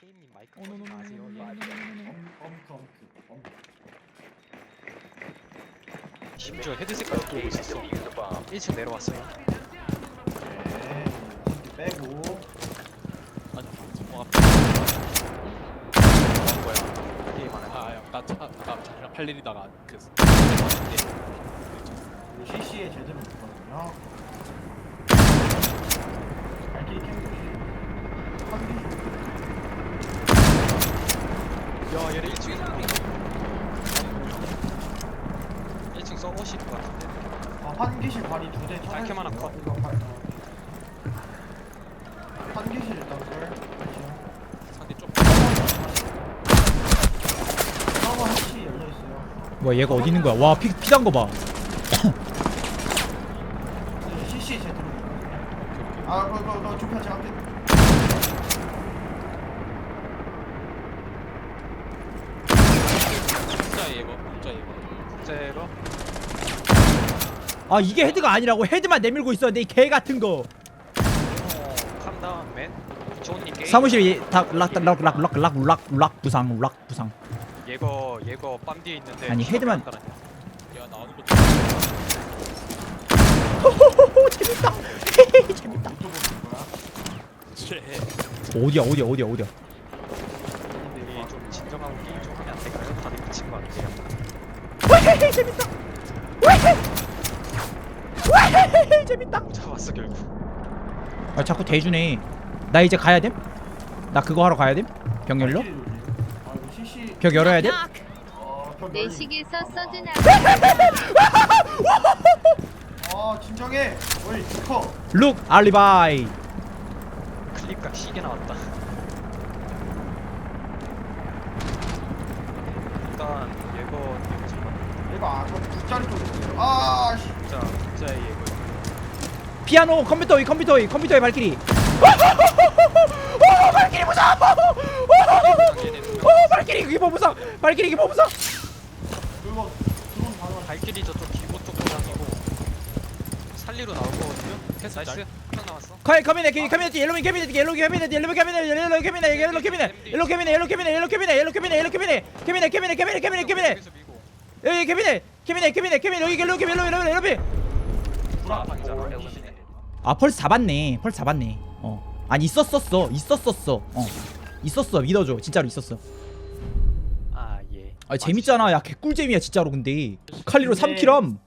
케인님 마이크 끄지 마세요. 예. 엄크 엄크 엄크 심지어 헤드셋까지 들고 있었어. 1층 내려왔어요. 네 빼고 아니 뭐 뭐야? 게임 안 해. 나차 그냥 할 일이다가 그 우리 CC에 제대로 있거든요 발길이 캠프시 확인 야 얘네 1층에 있다. 1층 서버실 것 같은데. 아, 환기실 발이 두대 발캠 하나 컷. 이거 발 환기실 일단 상대 좀 열려 있어요 뭐야 얘가 어디 있는 거야? 와 피, 피단 거 봐. CC에 제대로 아 그거 그거 좁혀 제가 할게 진짜 예거 진짜 예거 제로 아 이게 헤드가 아니라고 헤드만 내밀고 있었는데 이개 같은 거. 캄다운 맨. 조님 게임. 사무실에 다락락락락락락 부상 락 부상. 얘거 얘거 빰 뒤에 있는데. 아니, 헤드만- 야 나오는 거 호호호 재밌다. 재밌다. 거야 쟤 어디야 어디야 어디야 어디야. 우리 좀 진정하고 게임 좀 하면 안 될까요? 다들 미친 거 같아요. 재밌다. 웨헤. 웨헤헤 재밌다. 못 잡았어 결국. 아 자꾸 대주네. 나 이제 가야 됨? 나 그거 하러 가야 됨? 발길이 돌리고. 아벽 열어야 됨? 어벽 내 식에서 써주나 아 진정해 어이 커룩 알리바이. 클립각 시계 나왔다. 일단 얘가 아저 국자리 쪽에 있어요 아씨 진짜 진짜 얘거. 피아노 컴퓨터 위 컴퓨터 위 컴퓨터 의 발길이. 오 발길이 명. 오 발길이 기보 무서. 발길이 기보 무서. 그거 드론 바로 갈 발길이 저쪽 기보 쪽 방향이고 살리로 나올 거거든요. 패스 나이스. 짤. 한 남았어. 카이 커미네 커미네티 옐로우 캐비넷 옐로우 캐비넷 옐로우 캐비넷 옐로우 캐비넷 옐로우 캐비넷 옐로우 캐비넷 옐로우 캐비넷 옐로우 캐비넷 옐로우 캐비넷 옐로우 캐비넷 캐비넷 캐비넷 캐비넷 캐비넷 캐비넷 여기서 밀고. 여기 캐비넷 캐비넷 캐비넷 캐비넷 여기 옐로우 캐비넷 옐로우 옐로우 옐로우 아. 아 펄스 잡았네. 펄스 잡았네. 어. 아니 있었었어. 있었었어. 어. 있었어. 믿어줘. 진짜로 있었어. 아 예. 아 재밌잖아. 야 개꿀잼이야 진짜로 근데. 칼리로 3킬함.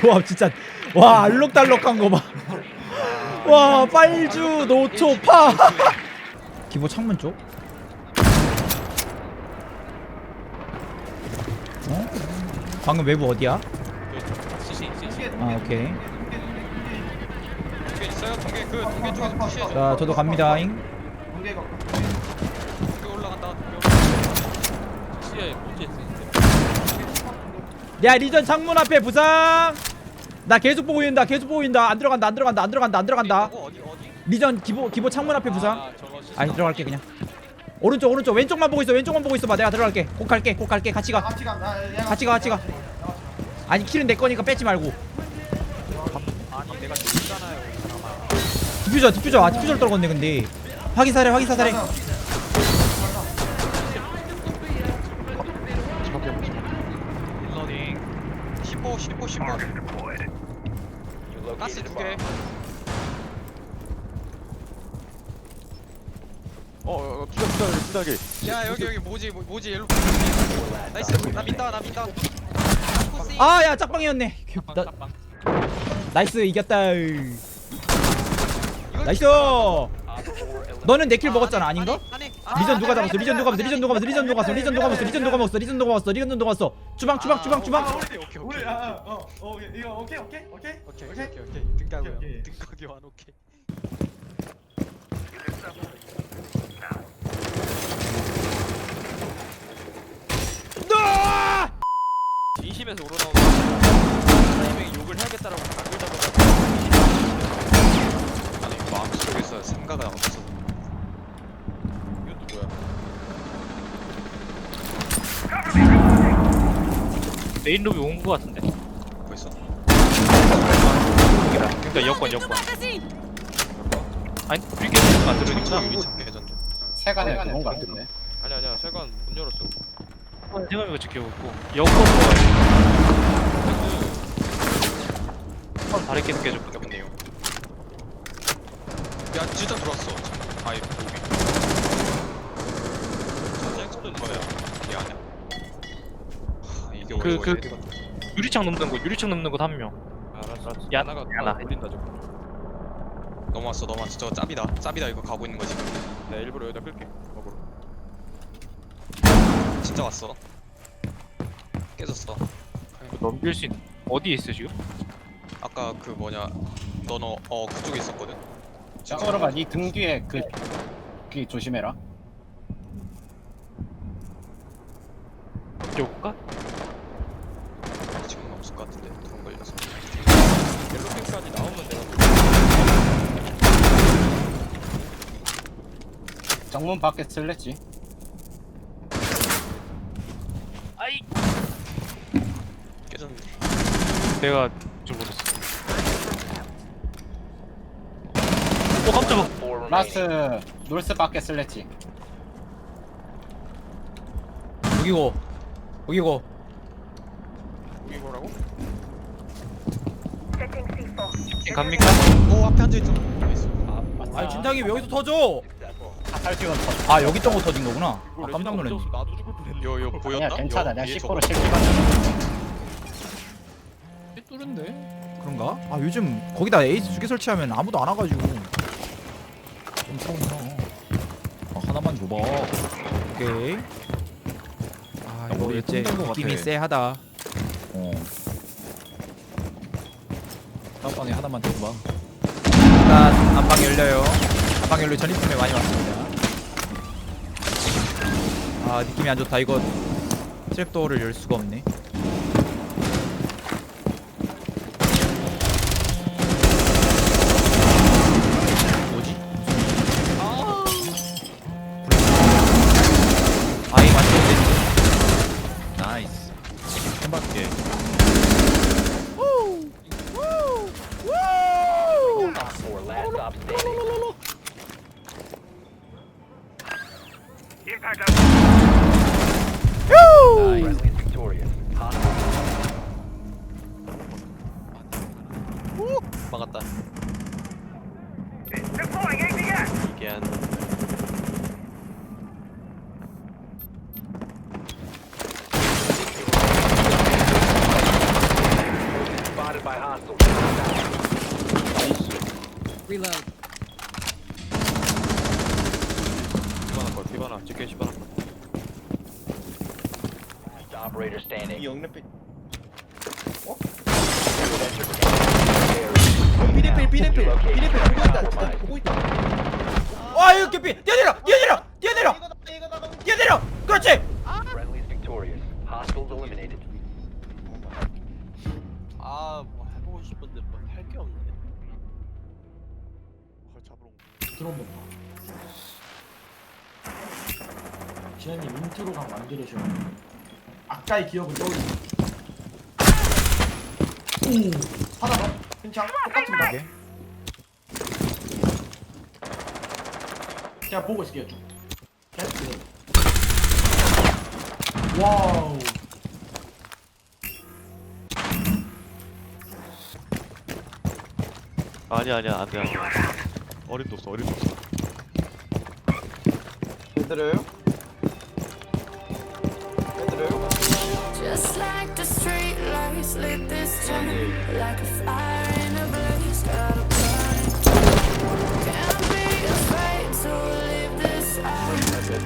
조합 진짜. 와 알록달록한 거봐와 빨주 노초 파. 기보 창문 쪽 방금 외부 어디야? CC CC 아 오케이 동계 있어요? 동계 그 동계 쪽에서 푸시해줘. 자 저도 갑니다잉 공개가 동계 올라간다. 동계 올라간다. CC에 문제 있는데 야 리전 창문 앞에 부상 나 계속 보고 있다 계속 보고 있다 안 들어간다 안 들어간다 안 들어간다 안 들어간다 어디 어디? 리전 기보 기보 창문 앞에 부상 아 저거 CC 아니 들어갈게 그냥 오른쪽 오른쪽. 왼쪽만 보고 있어 왼쪽만 보고 있어봐. 내가 들어갈게. 꼭 갈게 꼭 갈게. 같이 가. 같이 가 나, 얘가 같이 가, 같이 가. 아니 킬은 내 거니까 뺏지 말고. 아니 내가 죽잖아요. 디퓨저 디퓨저. 아 디퓨저를 떨궜네 근데. 확인 사례 확인 사례. 일러닝. 15 15 15 가스 두개 어, 기가 기가 기다게. 야 여기 여기 뭐지 뭐- 뭐지 옐로. 나이스 나 민다 나 민다. 아야 짝방이었네. 깜빵 나, 나이스 이겼다. 나이스. 너는 내 킬 먹었잖아 아닌가? 아니, 아니, 리전 누가 잡았어? 리전 누가 먹었어? 리전 누가 먹었어 리전 누가 먹었어? 리전 누가 먹었어? 리전 누가 먹었어? 리전 누가 먹었어? 리전 누가 먹었어? 주방 주방 주방 주방. 아, 오케이 오케이 오케이. 어, 오케이. 오케이 오케이 오케이? 오케이 오케이 오케이? 오케이, 오케이. 등각이 완 오케이 으아! 진심에서 우러나오는 타이밍에 욕을 해야겠다라고 각을 잡아서 아니 마음속에서 생각은 없어 이건 누구야? 메인 롭이 온거 같은데. 벌써 그러니까 여권 여권. 아니 브리게이드 만들으니까 유리 참게 전주 세간에 그런 거 같은데. 아니 아니야 세관 문 열었어 생각해보니까 지켜보고 여권 뭐 한번 다르게 느껴졌거든요 야 진짜 들어왔어. 아이 여기. 전자 엑소는 뭐야 이게 아니야. 하, 이게 그- 어려워 그-. 유리창 넘는 거 유리창 넘는 거 한명. 알았어 알았어. 야, 하나가 야 나. 올린다 지금 넘어왔어 넘어왔어. 저거 짭이다. 짭이다. 이거 가고 있는 거 지금 내가 일부러 여기다 끌게 진짜 왔어 깨졌어 넘길 수 있는 어디에 있어 지금? 아까 그 뭐냐 너너 어 그쪽에 있었거든 자, 얼어가 니등 뒤에 그, 그 조심해라. 이쪽가? 지금은 없을 것 같은데 드론 걸려서 옐로핑까지 나오면 내가 정문 밖에 쓸랬지. 아이. 깨졌네. 내가 죽어버렸어. 어 깜짝아. 라스 놀스 밖에 쓸랬지. 여기고. 여기고. 여기 뭐라고? 갑니까? 오 앞에 앉아있잖아 나이스 아니 진작에 왜 여기서 터져 터. 아 여기 있던 거 터진 거구나. 아 깜짝 놀랐네. 나도 죽을 뻔했네. 여, 여 아니야 보였나? 괜찮아. 여, 내가 위에 10% 저거. 실패했어. 삐뚤은데? 그런가? 아 요즘 거기다 에이스 두개 설치하면 아무도 안 와가지고. 좀 서운해. 아, 하나만 줘봐. 오케이. 아 이거 이제 거 느낌이. 쎄하다. 어. 다음방에 하나만 더 줘봐. 일단 안방 열려요. 안방 열려. 전입품에 많이 왔습니다 아 느낌이 안 좋다 이거 트랩도어를 열 수가 없네 한 바퀴 막았다. 이게 한 피바나 걸 피바나. 집게 피바나 걸이 영래빛 비리필 비리필 비리필 보고 있다. 진짜 보고 있다. 와 이거 개피 뛰어내려 뛰어내려 뛰어내려 뛰어내려. 그렇지. 아뭐 해보고 싶은데 뭐 할 게 없네. 헐 잡으러 드론 본다 지현님 인트로가 만들어줘 아까의 기억을 떠올리 오 하나 더 괜찮 똑같은 거 제가 보고 있을게요 쭉 계속 들어 와우. 아니야 아니야 안돼 안돼. 어림도 없어 어림도 없어. 얘들아요? 얘들아요? Just like the street lights lit this town Like a fire